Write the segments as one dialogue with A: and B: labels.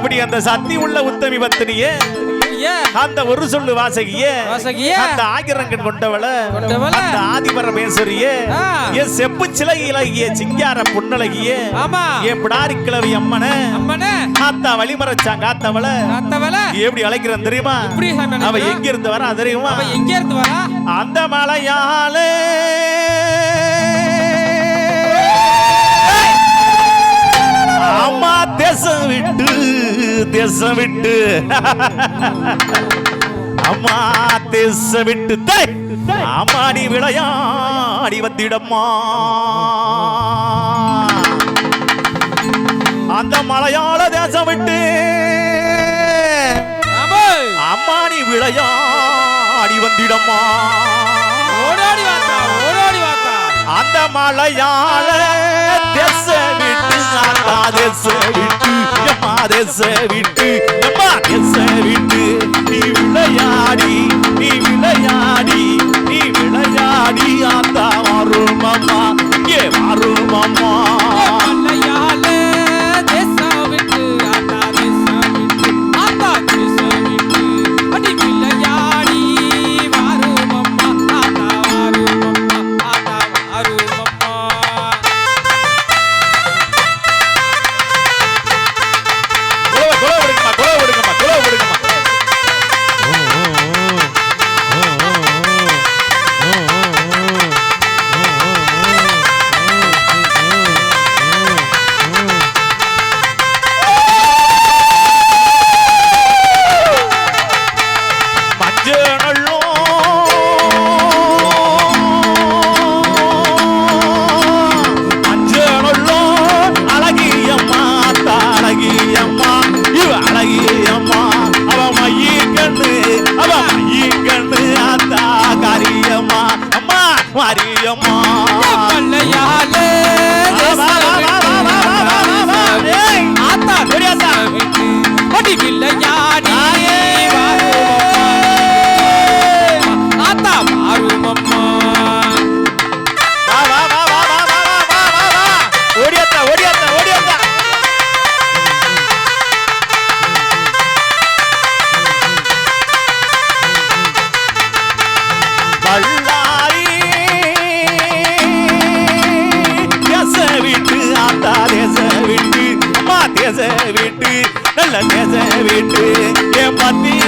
A: அப்படி அந்த சக்தி உள்ள உத்தமி பத்தினியே அந்த ஒரு சொல்லு வாசகியே. அந்த ஆயிரங்கன் கொண்டவள. அந்த ஆதிபரமேஸ்வரியே. என் செப்பு சிலை இலகிய சிங்கார புன்னலகியே
B: ஆமா
A: என் பிடாரி கிழவி அம்மனை
B: அம்மனே
A: ஆத்தா வழிமறைச்சாங்க ஆத்தவள எப்படி அழைக்கிறேன் தெரியுமா அவ? எங்க இருந்து வரா தெரியுமா
B: எங்க இருந்து வரா
A: அந்த மலையாளே அம்மா தேசம் விட்டு தேசம் விட்டு. அம்மா தேசம் விட்டு! அம்மா நீ விளையாடி வந்திடம்மா அந்த மலையாள தேசம் விட்டு.
B: ஆமா
A: அம்மா நீ விளையாடி வந்திடம்மா.
B: ஓடோடி வாத்தா ஓடோடி வாத்தா.
A: அந்த மலையாள தேச விட்டு. எஸ்ஸ விட்டு எம்மா எஸ்ஸ விட்டு எம்மா எஸ்ஸ விட்டு நீ விளையாடி
B: நெச விட்டு
A: என் பத்தி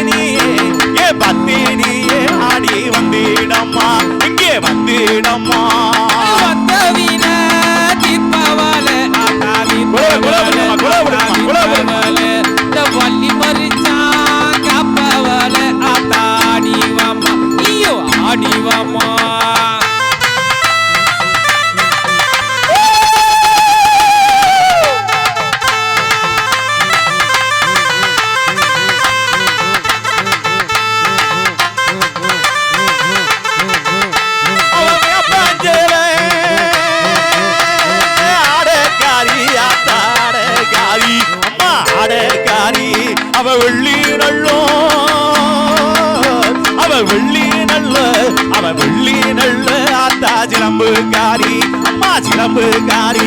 A: சிலம்புக்காரி அம்மா சிலம்புக்காரி.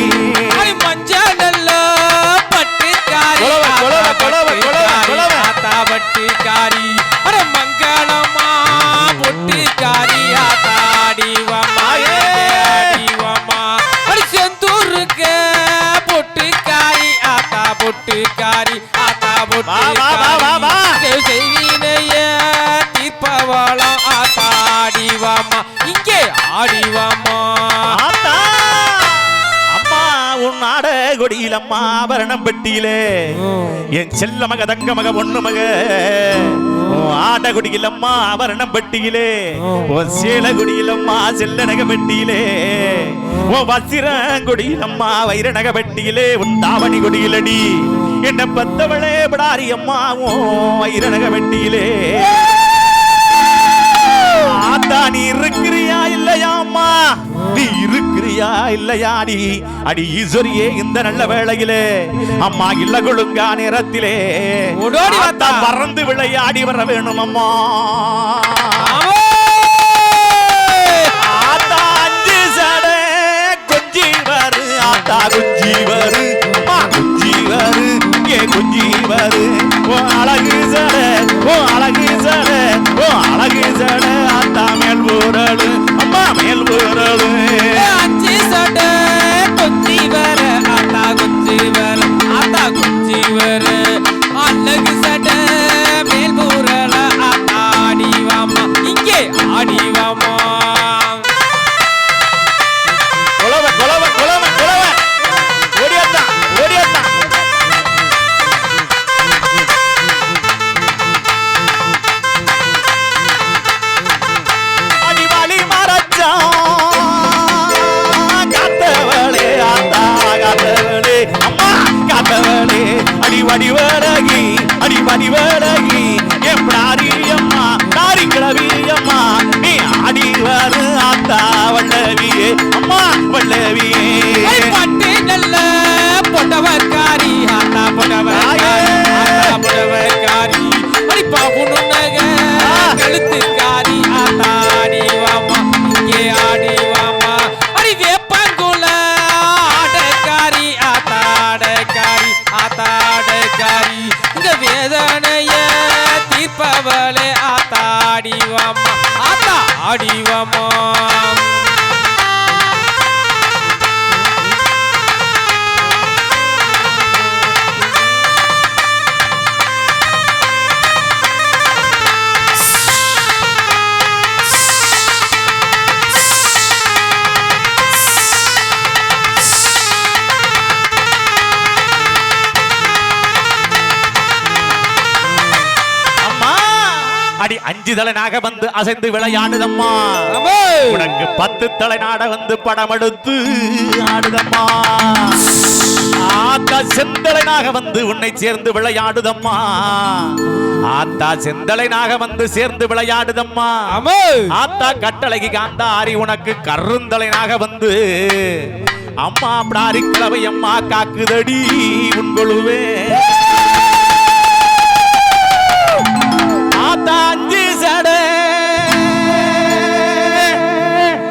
B: மஞ்ச நல்ல பட்டுக்காரி ஆத்தா பட்டுக்காரி அட மங்களமா பொட்டுக்காரி ஆத்தாடிவமா ஆடிவமா அடி செந்தூருக்கு பொட்டுக்காரி ஆத்தா பொட்டுக்காரி ஆத்தா பொட்டுக்காரி
A: அம்மா ஆபரணப்பட்டியிலே என் செல்ல மக தங்க மக பொண்ணு மக. ஆட்டகுடியில் அம்மா ஆபரணப்பட்டியிலே உன் சேலகுடியில் அம்மா செல்ல நகப்பட்டியிலே உன் வசிரங்குடியில் அம்மா வைர நகப்பட்டியிலே உன் தாவணி குடியிலடி. என்ன பத்தவளே படாரி அம்மாவும் வைர நகப்பட்டியிலே ஆத்தா நீ இருக்கிறியா இல்லையா அம்மா? நீ இருக்கிறியா இல்லையாடி அடி? ஈஸ்வரியே இந்த நல்ல வேளையிலே. அம்மா இல்ல கொழுங்கா நேரத்திலே. பறந்து விளையாடி வர வேணும் அம்மா.
B: ஆடிவாமா
A: அடி அஞ்சு தலை நாக வந்து அசைந்து விளையாடுதம்மா. உனக்கு பத்து தலை நாட வந்து படம் எடுத்து ஆடுதம்மா. ஆத்தா செந்தலைனாக வந்து உன்னை சேர்ந்து விளையாடுதம்மா. ஆத்தா செந்தலைனாக வந்து சேர்ந்து விளையாடுதம்மா. ஆத்தா கட்டளைக்கு காந்தாரி உனக்கு கருந்தலைனாக வந்து. அம்மா பிடாரி கிழவை அம்மா காக்குதடி உண்கொழுவே ஆத்தா அஞ்சு சடை.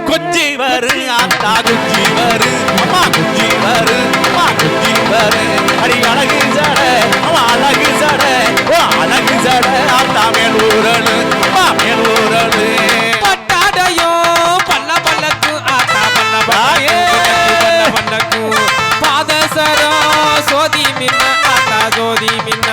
A: குச்சி வரு ஆத்தா குச்சி வரு அம்மா குச்சி வரு அம்மா குச்சி வரு அடி அழகு சடை அம்மா அழகு சடை ஓ அழகு சடை ஆத்தா மேல் ஊரலு அம்மா மேல் ஊரலு.
B: பட்டாடையோ பல்ல பல்லக்கு ஆத்தா பல்ல
A: தாயே.
B: பல்லக்கு பாதசரோ சோதி மின்ன ஆத்தா ஜோதி மின்ன.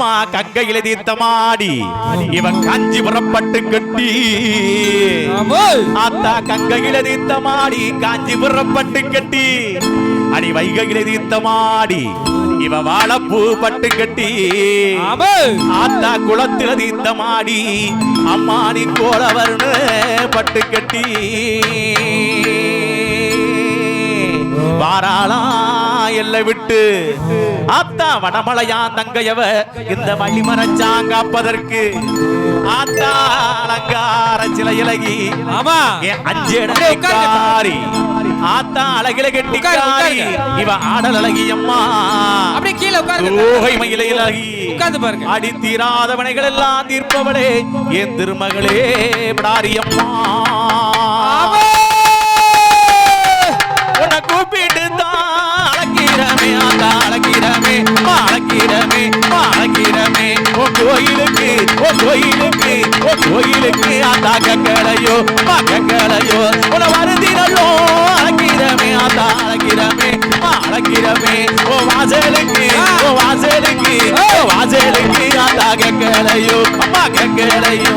A: அம்மா கங்கையில தீர்த்தமாடி. இவன் காஞ்சி புறப்பட்டு கட்டி. ஆத்தா கங்கையில தீர்த்தமாடி காஞ்சி புறப்பட்டு கட்டி. அடி வைகையில தீர்த்தமாடி இவ வாழப்பூ பட்டு கட்டி. ஆத்தா குளத்தில தீர்த்தமாடி அம்மா நீ கோலவர்னு பட்டு கட்டி. வாராளா எல்லை விட்டு ஆத்தா வடமலையா தங்கையவ இந்த வழிமரச்சாங்காப்பதற்கு ஆத்தா அலங்கார சில இலகி
B: ஆமா
A: அஞ்சேட ஆத்தா அழகில கெட்டிக்காரி. இவ ஆடல் அழகி அம்மா
B: அப்படியே கீழே உட்கார்ந்து பாருங்க.
A: அடி தீராத வினைகள் எல்லாம் தீர்ப்பவளே என் திருமகளே பிடாரி அம்மா கக்களையோ உன வருதினோ அழக்கிறமே ஆத்தா அழக்கிறமே அழக்கிறமே ஓ வாசலுக்கு ஓ வாசலுக்கு ஓ வாசலுக்கு ஆத்தா கக்களையோ அம்மா கக்களையோ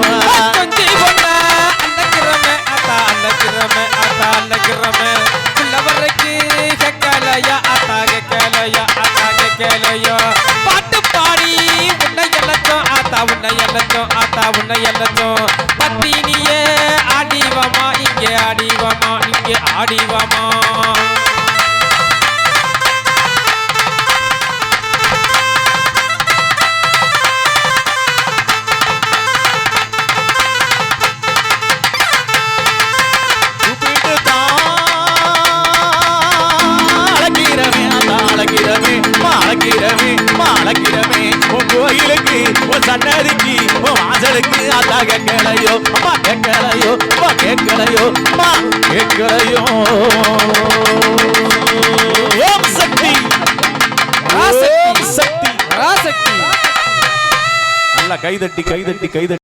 A: உன் சன்னதிக்கு வாசலுக்கு ஆத்தா கேட்கலையோ அம்மா கேட்கலையோ கேட்கலையோ? கேட்கலையோ? ஓம் சக்தி. சக்தி. நல்லா கைதட்டி கைதட்டி கைதட்டி.